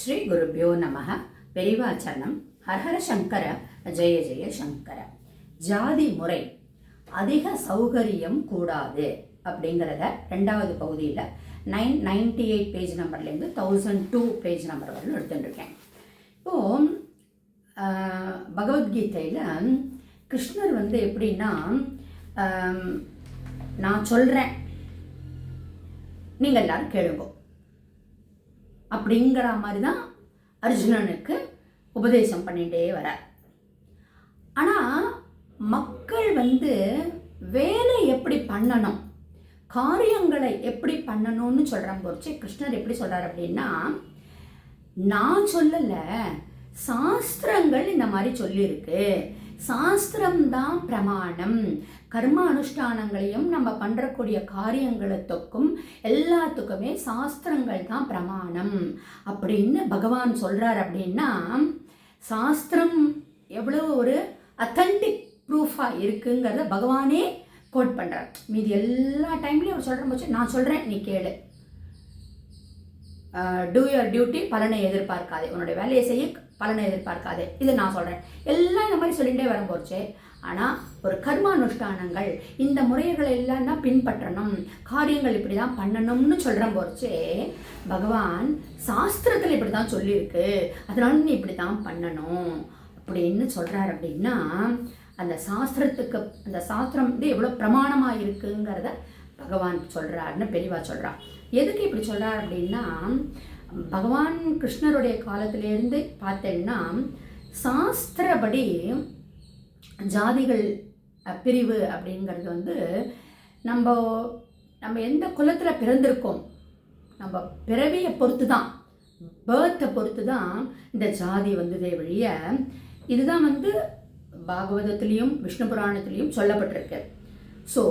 ஸ்ரீ குருபியோ நமக பெரிவாச்சரணம். ஹரஹர சங்கர. ஜெய ஜெய சங்கர. ஜாதி முறை. அதிக சௌகரியம் கூடாது அப்படிங்கிறத ரெண்டாவது பகுதியில் நைன் நைன்டி எயிட் பேஜ் நம்பர்லேருந்து தௌசண்ட் டூ பேஜ் நம்பர் வரலும் எடுத்துட்டுருக்கேன். இப்போது பகவத்கீதையில் கிருஷ்ணர் வந்து எப்படின்னா நான் சொல்கிறேன் நீங்கள் எல்லாரும் கேளுங்க. அப்படிங்கிற மாதிரி தான் அர்ஜுனனுக்கு உபதேசம் பண்ணிகிட்டே வரார். ஆனால் மக்கள் வந்து வேலை எப்படி பண்ணணும் காரியங்களை எப்படி பண்ணணும்னு சொல்கிற போச்சு கிருஷ்ணர் எப்படி சொல்கிறார் அப்படின்னா நான் சொல்லலை சாஸ்திரங்கள் இந்த மாதிரி சொல்லியிருக்கு. சாஸ்திரம் தான் பிரமாணம். கர்ம அனுஷ்டானங்களையும் நம்ம பண்ணுறக்கூடிய காரியங்களுக்கும் எல்லாத்துக்குமே சாஸ்திரங்கள் தான் பிரமாணம். அப்படின்னு பகவான் சொல்கிறார் அப்படின்னா சாஸ்திரம் எவ்வளோ ஒரு அத்தன்டிக் ப்ரூஃபாக இருக்குங்கிறத பகவானே கோட் பண்ணுறார் மீதி எல்லா டைம்லையும் அவர் சொல்கிற போச்சு நான் சொல்கிறேன் நீ கேளு. டூ யுவர் டியூட்டி பலனை எதிர்பார்க்காதே. உன்னோட வேலையை செய்ய பலனை எதிர்பார்க்காதே. இது நான் சொல்கிறேன் எல்லாம் இந்த மாதிரி சொல்லிகிட்டே வரும் போச்சு ஆனால் ஒரு கர்மானுஷ்டானங்கள் இந்த முறைகளை எல்லாம் தான் பின்பற்றணும். காரியங்கள் இப்படி தான் பண்ணணும்னு சொல்கிற போச்சே பகவான் சாஸ்திரத்தில் இப்படி தான் சொல்லியிருக்கு. அதனால நீ இப்படி தான் பண்ணணும். அப்படின்னு சொல்கிறார் அப்படின்னா அந்த சாஸ்திரத்துக்கு அந்த சாஸ்திரம் வந்து எவ்வளோ பிரமாணமாக இருக்குங்கிறத பகவான் சொல்கிறாருன்னு பெரியவா சொல்கிறா எதுக்கு இப்படி சொல்கிறார் அப்படின்னா பகவான் கிருஷ்ணருடைய காலத்திலேருந்து பார்த்தேன்னா சாஸ்திரப்படி ஜாதிகள் பிரிவு அப்படிங்கிறது வந்து நம்ம நம்ம எந்த குலத்தில் பிறந்திருக்கோம் நம்ம பிறவியை பொறுத்து தான் பேர்த்தை பொறுத்து தான் இந்த ஜாதி வந்ததே வழிய இதுதான் வந்து பாகவதத்துலேயும் விஷ்ணு புராணத்துலேயும் சொல்லப்பட்டிருக்கு. ஸோ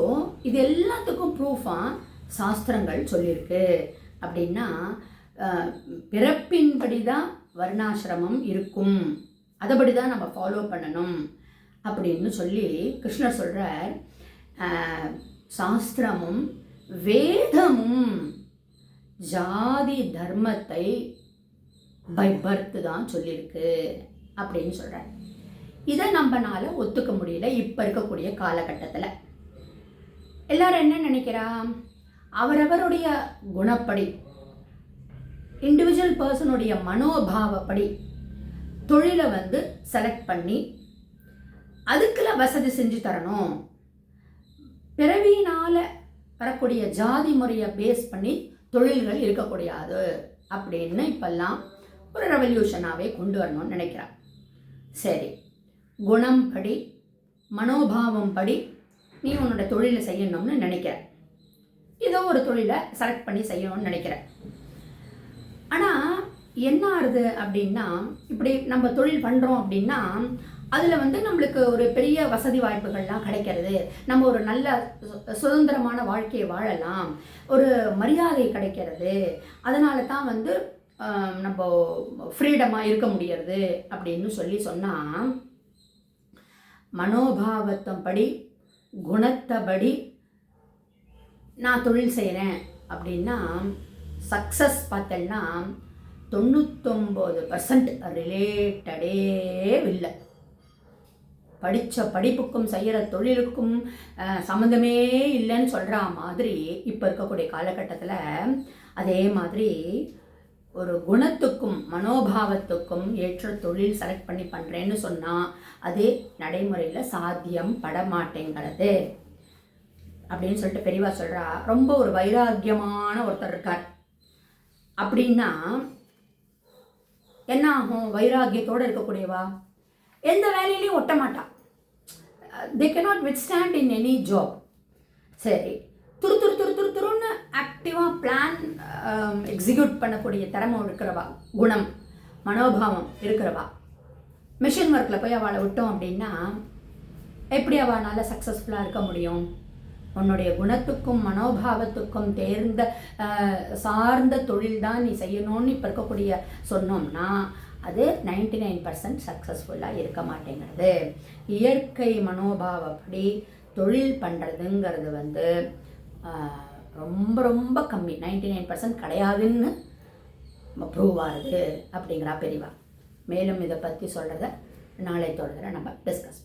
இது எல்லாத்துக்கும் ப்ரூஃபாக சாஸ்திரங்கள் சொல்லியிருக்கு. அப்படின்னா பிறப்பின்படி தான் வர்ணாசிரமம் இருக்கும். அதைபடி தான் நம்ம ஃபாலோ பண்ணணும். அப்படின்னு சொல்லி கிருஷ்ணர் சொல்கிறார் சாஸ்திரமும் வேதமும் ஜாதி தர்மத்தை பை பர்த் தான் சொல்லியிருக்கு. அப்படின்னு சொல்கிறார் இதை நம்மனால ஒத்துக்க முடியல. இப்போ இருக்கக்கூடிய காலகட்டத்தில். எல்லாரும் என்ன நினைக்கிறா? அவரவருடைய குணப்படி இண்டிவிஜுவல் பர்சனுடைய மனோபாவப்படி தொழிலை வந்து செலக்ட் பண்ணி அதுக்குள்ள வசதி செஞ்சு தரணும். பிறவியினால் வரக்கூடிய ஜாதி முறையை பேஸ் பண்ணி தொழில்கள் இருக்கக்கூடாது அப்படின்னு இப்பெல்லாம் ஒரு ரெவல்யூஷனாகவே கொண்டு வரணும்னு நினைக்கிறான் சரி குணம் படி மனோபாவம் படி நீ உன்னோட தொழிலை செய்யணும்னு நினைக்கிற. ஏதோ ஒரு தொழிலை செலக்ட் பண்ணி செய்யணும்னு நினைக்கிற. ஆனால் என்ன ஆகுது அப்படின்னா இப்படி நம்ம தொழில் பண்ணுறோம் அப்படின்னா அதில் வந்து நம்மளுக்கு ஒரு பெரிய வசதி வாய்ப்புகள்லாம் கிடைக்கிறது. நம்ம ஒரு நல்ல சுதந்திரமான வாழ்க்கையை வாழலாம். ஒரு மரியாதை கிடைக்கிறது. அதனால தான் வந்து நம்ம ஃப்ரீடமாக இருக்க முடியறது அப்படின்னு சொல்லி சொன்னால் மனோபாவத்தம்படி குணத்தபடி நான் தொழில் செய்கிறேன் அப்படின்னா சக்ஸஸ் பார்த்தேன்னா தொண்ணூத்தொம்பது பர்சன்ட் ரிலேட்டடே இல்லை. படித்த படிப்புக்கும் செய்கிற தொழிலுக்கும் சம்மந்தமே இல்லைன்னு சொல்கிற மாதிரி இப்போ இருக்கக்கூடிய காலகட்டத்தில் அதே மாதிரி ஒரு குணத்துக்கும் மனோபாவத்துக்கும் ஏற்ற தொழில் செலக்ட் பண்ணி பண்ணுறேன்னு சொன்னால் அது நடைமுறையில் சாத்தியம் படமாட்டேங்கிறது. அப்படின்னு சொல்லிட்டு பெரியவா சொல்கிறா ரொம்ப ஒரு வைராக்கியமான ஒருத்தர் இருக்கார். அப்படின்னா என்ன ஆகும்? வைராக்கியத்தோடு இருக்கக்கூடியவா? எந்த வேலையிலையும் ஒட்ட மாட்டான் they with stand in any job சரி. துரு துரு துரு துரு துருன்னு ஆக்டிவாக பிளான் எக்ஸிக்யூட் பண்ணக்கூடிய திறமை இருக்கிறவா? குணம் மனோபாவம் இருக்கிறவா? மிஷின் ஒர்க்கில் போய் அவளை விட்டோம் அப்படின்னா எப்படி அவனால் சக்ஸஸ்ஃபுல்லாக இருக்க முடியும்? உன்னுடைய குணத்துக்கும் மனோபாவத்துக்கும் தேர்ந்த சார்ந்த தொழில் தான் நீ செய்யணும்னு இப்போ இருக்கக்கூடிய சொன்னோம்னா அது நைன்டி நைன் பர்சன்ட் சக்ஸஸ்ஃபுல்லாக இருக்க மாட்டேங்கிறது இயற்கை மனோபாவப்படி தொழில் பண்ணுறதுங்கிறது வந்து ரொம்ப ரொம்ப கம்மி. நைன்டி நைன் பர்சன்ட் கிடையாதுன்னு ப்ரூவ் ஆகுது அப்படிங்கிறா பெரியவா. மேலும் இதை பற்றி சொல்கிறத நாளை தொடர்கிற நம்ம டிஸ்கஸ்